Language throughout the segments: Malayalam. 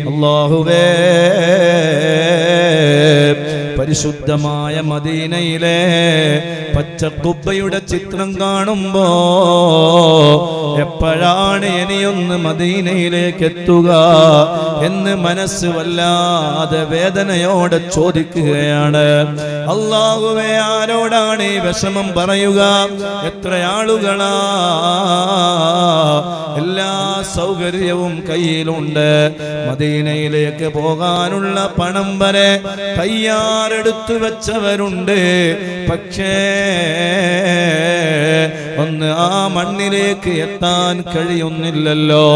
അള്ളാഹുവേ പരിശുദ്ധമായ മദീനയിലെ പച്ചക്കുബ്ബയുടെ ചിത്രം കാണുമ്പോ എപ്പോഴാണ് ഇനിയൊന്ന് മദീനയിലേക്ക് എത്തുക എന്ന് മനസ്സ് വല്ലാതെ വേദനയോടെ ചോദിക്കുകയാണ്. അള്ളാഹുവെ ആരോടാണ് ഈ വിഷമം പറയുക? എത്ര ആളുകളാ എല്ലാ സൗകര്യവും കയ്യിലുണ്ട്. മദീനയിലേക്ക് പോകാനുള്ള പണം വരെ തയ്യാറെടുത്തു വെച്ചവരുണ്ട്. പക്ഷേ ഒന്ന് ആ മണ്ണിലേക്ക് എത്താൻ കഴിയുന്നില്ലല്ലോ.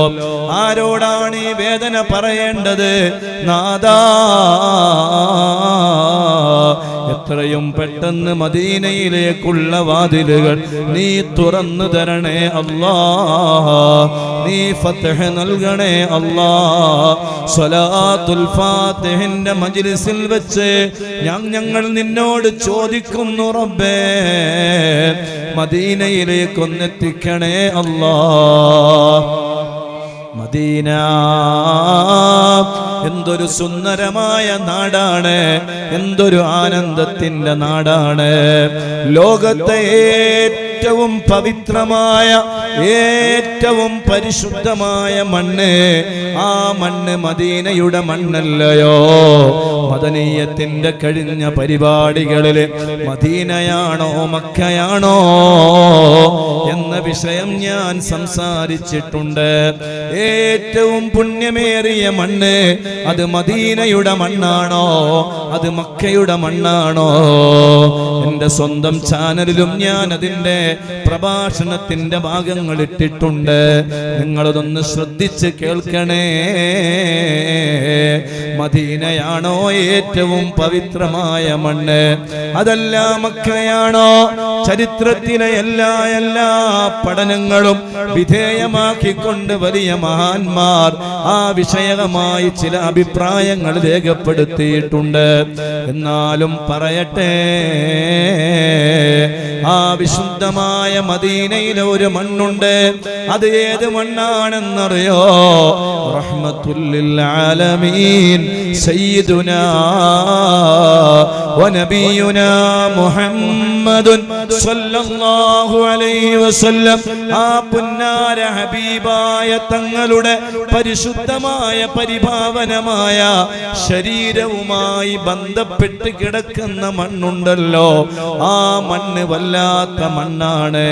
ആരോടാണ് ഈ വേദന പറയേണ്ടത്? നാദാ എത്രയും പെട്ടെന്ന് മദീനയിലേക്കുള്ള വാതിലുകൾ നീ തുറന്നു തരണേ അല്ലാ. നീ ഫത്തഹ നൽകണേ അല്ലാ. സ്വലാത്തുൽ ഫാത്തിഹിന്റെ മജ്ലിസിൽ വെച്ച് ഞാൻ ഞങ്ങൾ നിന്നോട് ചോദിക്കുന്നു റബ്ബേ മദീനയിലേക്കൊന്നെത്തിക്കണേ അല്ലാ. മദീന. എന്തൊരു സുന്ദരമായ നാടാണ്. എന്തൊരു ആനന്ദത്തിന്റെ നാടാണ്. ലോകത്തെ ഏറ്റവും പവിത്രമായ ഏറ്റവും പരിശുദ്ധമായ മണ്ണ് ആ മണ്ണ് മദീനയുടെ മണ്ണല്ലയോ? മദനീയത്തിന്റെ കഴിഞ്ഞ പരിപാടികളിൽ മദീനയാണോ മക്കയാണോ എന്ന വിഷയം ഞാൻ സംസാരിച്ചിട്ടുണ്ട്. ഏറ്റവും പുണ്യമേറിയ മണ്ണ് അത് മദീനയുടെ മണ്ണാണോ? അത് മക്കയുടെ മണ്ണാണോ? എന്റെ സ്വന്തം ചാനലിലും ഞാൻ അതിന്റെ പ്രഭാഷണത്തിന്റെ ഭാഗങ്ങൾ ഇട്ടിട്ടുണ്ട്. നിങ്ങളതൊന്ന് ശ്രദ്ധിച്ച് കേൾക്കണേ. മദീനയാണോ ഏറ്റവും പവിത്രമായ മണ്ണ്? അതല്ല മക്കയാണോ? ചരിത്രത്തിലെ എല്ലാ എല്ലാ പഠനങ്ങളും വിധേയമാക്കിക്കൊണ്ട് വലിയ മഹാന്മാർ ആ വിഷയകമായി ചില അഭിപ്രായങ്ങൾ രേഖപ്പെടുത്തിയിട്ടുണ്ട്. എന്നാലും പറയട്ടെ. ആ വിശുദ്ധമായ മദീനയിലെ ഒരു മണ്ണുണ്ട് അത് ഏത് മണ്ണാണെന്നറിയോ റഹ്മത്തുല്ലിൽ ആലമീൻ സയ്യിദുനാ ونبينا محمد صلى الله عليه وسلم ആ പുന്നാര ഹബീബായ തങ്ങളുടെ പരിശുദ്ധമായ പരിഭാവനമായ ശരീരവുമായി ബന്ധപ്പെട്ട് കിടക്കുന്ന മണ്ണുണ്ടല്ലോ ആ മണ്ണ് വല്ലാത്ത മണ്ണാണ്.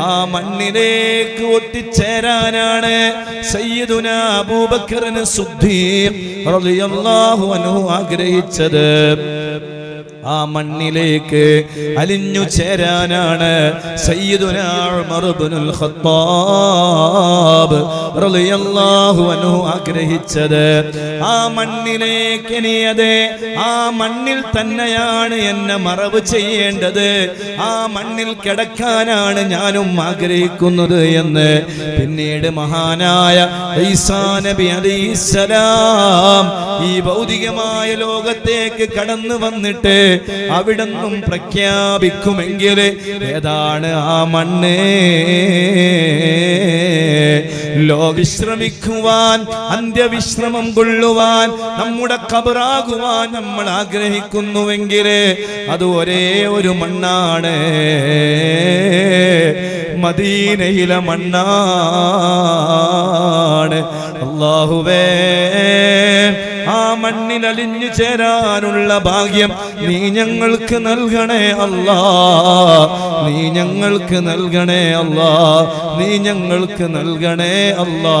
ആ മണ്ണിലേക്ക് ഒട്ടിച്ചേരാനാണ് സയ്യിദുന അബൂബക്കറിന് സുദ്ധീർ ആഗ്രഹിച്ചത്. ആ മണ്ണിലേക്ക് അലിഞ്ഞു ചേരാനാണ് ആഗ്രഹിച്ചത്. ആ മണ്ണിലേക്ക് ആ മണ്ണിൽ തന്നെയാണ് എന്നെ മറവ് ചെയ്യേണ്ടത്. ആ മണ്ണിൽ കിടക്കാനാണ് ഞാനും ആഗ്രഹിക്കുന്നത് എന്ന്. പിന്നീട് മഹാനായ ഈസാ നബി ഈ ഭൗതികമായ ലോകത്തേക്ക് കടന്നു വന്നിട്ട് അവിടുന്നും പ്രഖ്യാപിക്കുമെങ്കിൽ ഏതാണ് ആ മണ്ണ്? ലോകവിശ്രമിക്കുവാൻ അന്ത്യവിശ്രമം കൊള്ളുവാൻ നമ്മുടെ കബറാകുവാൻ നമ്മൾ ആഗ്രഹിക്കുന്നുവെങ്കിൽ അത് ഒരേ ഒരു മണ്ണാണ്. മദീനയിലെ മണ്ണാണ്. അള്ളാഹുവേ ആ മണ്ണിൽ അലിഞ്ഞു ചേരാനുള്ള ഭാഗ്യം നീ ഞങ്ങൾക്ക് നൽകണേ അല്ലാ. നീ ഞങ്ങൾക്ക് നൽകണേ അല്ലാ. നീ ഞങ്ങൾക്ക് നൽകണേ അല്ലാ.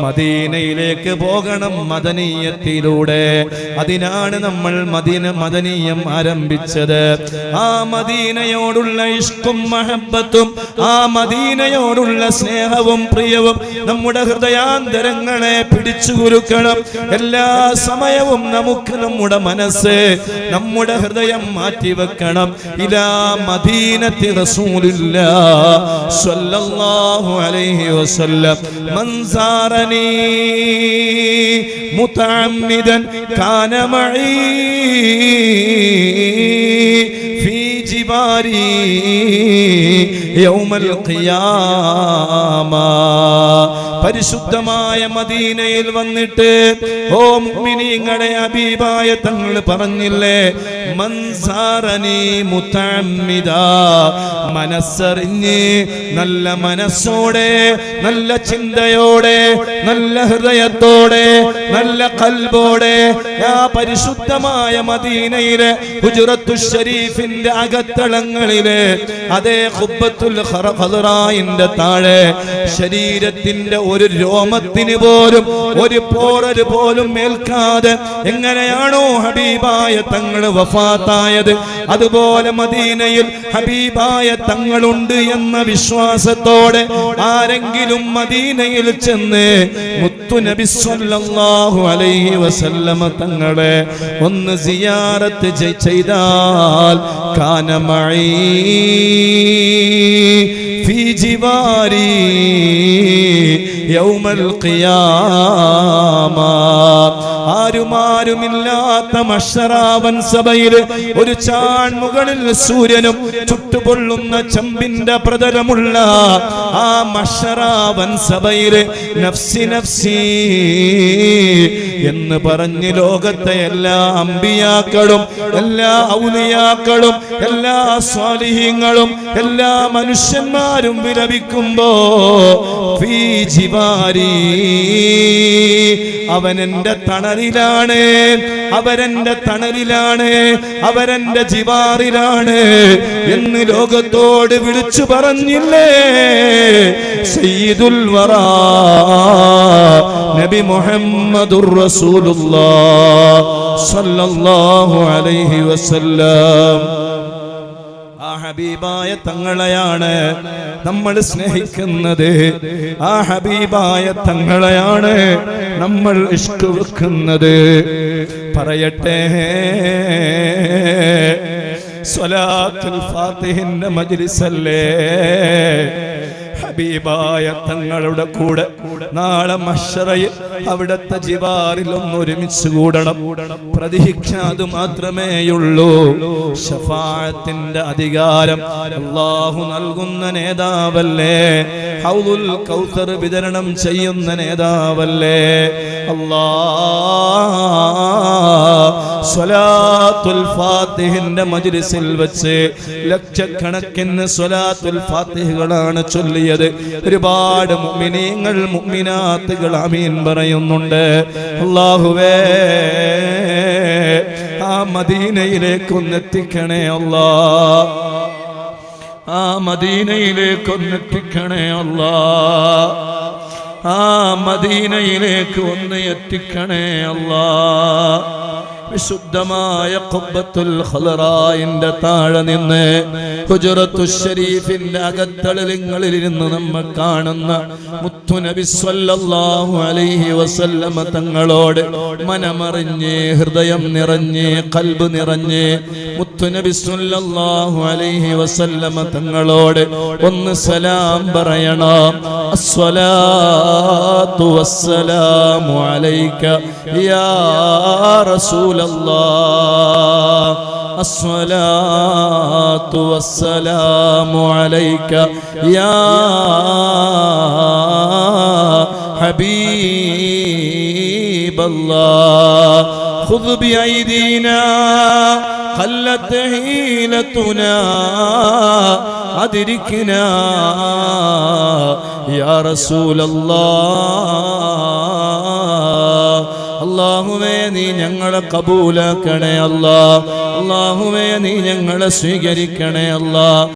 മദീനയിലേക്ക് പോകണം മദനീയത്തിലൂടെ. അതിനാണ് നമ്മൾ മദീന മദനീയം ആരംഭിച്ചത്. ആ മദീനയോടുള്ള ഇഷ്കും മഹബത്തും ആ മദീനയോടുള്ള സ്നേഹവും പ്രിയവും നമ്മുടെ ഹൃദയാന്തരങ്ങളെ പിടിച്ചു കുരുക്കണം എല്ലാ സമയവും നമുക്ക് നമ്മുടെ മനസ്സ് നമ്മുടെ ഹൃദയം മാറ്റിവെക്കണം ഇലാ മദീനത്തി റസൂലില്ല സ്വല്ലല്ലാഹു അലൈഹി വസല്ലം മൻ സാറനി മുതഅമ്മിദൻ കാന മഈ في جباري يوم القيامة പരിശുദ്ധമായ മദീനയിൽ വന്നിട്ട് ഓ മുഅ്മിനീങ്ങളെ അബീബായ തങ്ങൾ പറഞ്ഞില്ലേ മൻസാറനി മുത്തമ്മിദ മനസ്സറിഞ്ഞ് നല്ല മനസ്സോടെ നല്ല ചിന്തയോടെ നല്ല ഹൃദയത്തോടെ നല്ല കൽബോടെ ആ പരിശുദ്ധമായ മദീനയിലെ ഹുജുറത്തു ഷരീഫിന്റെ അകത്തളങ്ങളിലെ അതേ ഹുബത്തുൽ ഖറ- താഴെ ശരീരത്തിന്റെ ഒരു രോമത്തിന് പോലും ഒരു പോറൽ പോലും മേൽക്കാതെ എങ്ങനെയാണോ ഹബീബായ തങ്ങൾ വഫാത്തായത്. അതുപോലെ മദീനയിൽ ഹബീബായ തങ്ങളുണ്ട് എന്ന വിശ്വാസത്തോടെ ആരെങ്കിലും മദീനയിൽ ചെന്ന് മുത്തുനബി സ്വല്ലല്ലാഹു അലൈഹി വസല്ലമ തങ്ങളെ ഒന്ന് സിയാറത്ത് ചെയ്താൽ കാനമഴീ ഫീ ജിവാരി يوم القيامة. ആരുമാരുമില്ലാത്ത മഷറാവൻ സഭയിൽ ഒരു ചാൺമുകളിൽ സൂര്യനും ചുട്ടുപൊള്ളുന്ന ചമ്പിന്റെ പ്രതലമുള്ള ആ മഷറാവൻ സഭയിൽ നഫ്സി നഫ്സി എന്ന് പറഞ്ഞ് ലോകത്തെ എല്ലാ അമ്പിയാക്കളും എല്ലാ ഔലിയാക്കളും എല്ലാ സ്വാലിഹ്യങ്ങളും എല്ലാ മനുഷ്യന്മാരും വിലപിക്കുമ്പോ അവൻ എന്റെ തണലിലാണ്. അവരെന്റെ തണലിലാണ്. അവരെന്റെ ജിവാറിലാണ്. എന്ന് ലോകത്തോട് വിളിച്ചു പറഞ്ഞില്ലേ? സയ്യിദുൽ നബി മുഹമ്മദുർ റസൂലുള്ളാഹ് സല്ലല്ലാഹു അലൈഹി വസല്ലം. ആ ഹബീബായ തങ്ങളെയാണ് നമ്മൾ സ്നേഹിക്കുന്നത്. ആ ഹബീബായ തങ്ങളെയാണ് നമ്മൾ ഇഷ്ട വെക്കുന്നത്. പറയട്ടെ. ഫാത്തിഹിന്റെ മജ്ലിസല്ലേ? ഹബീബായ തങ്ങളുടെ കൂടെ നാളെ മഷറയിൽ അവിടത്തെ ജിവാറിൽ ഒരുമിച്ച് കൂടണം. പ്രതീക്ഷ അത് മാത്രമേയുള്ളൂ. ഷഫാഅത്തിന്റെ അധികാരം അള്ളാഹു നൽകുന്ന നേതാവല്ലേ? ഹൗദുൽ കൗസർ വിതരണം ചെയ്യുന്ന നേതാവല്ലേ? അല്ലാ സ്വലാത്തുൽ ഫാത്തിഹിന്റെ മജ്ലിസിൽ വെച്ച് ലക്ഷക്കണക്കിന് സ്വലാത്തുൽ ഫാത്തിഹുകളാണ് ചൊല്ലിയത്. ഒരുപാട് മുഅ്മിനീങ്ങൾ മുഅ്മിനാത്തുകൾ അമീൻ പറയുന്നുണ്ട്. അല്ലാഹുവേ ആ മദീനയിലേക്കൊന്നെത്തിക്കണേ അല്ലാ. ആ മദീനയിലേക്ക് ഒന്നെത്തിക്കണേ അല്ല. ആ മദീനയിലേക്ക് ഒന്ന് എത്തിക്കണേ അല്ലാ. വിശുദ്ധമായ ഖുബ്ബത്തുൽ ഖലറായിന്റെ താഴെ നിന്ന് ഹുജറത്തു ഷരീഫിന്റെ അകത്തളിലിങ്ങളിൽ ഇരുന്ന് നമ്മൾ കാണുന്ന മുത്തുനബി സ്വല്ലല്ലാഹു അലൈഹി വസല്ലമ തങ്ങളോട് മനമറിഞ്ഞ് ഹൃദയം നിറഞ്ഞ് കൽബ് നിറഞ്ഞ് മുത്തുനബി സ്വല്ലല്ലാഹു അലൈഹി വസല്ലമ തങ്ങളോട് ഒന്ന് സലാം പറയണം. അസ്സലാത്തു വസ്സലാമു അലൈക യാ الله. الصلاة والسلام عليك يا حبيب الله. خذ بأيدينا. خلت هيلتنا أدركنا يا رسول الله. അള്ളാഹുവേ നീ ഞങ്ങളെ കബൂലാക്കണേ അല്ലാ അള്ളാഹുവേ നീ ഞങ്ങളെ സ്വീകരിക്കണേ അല്ലാ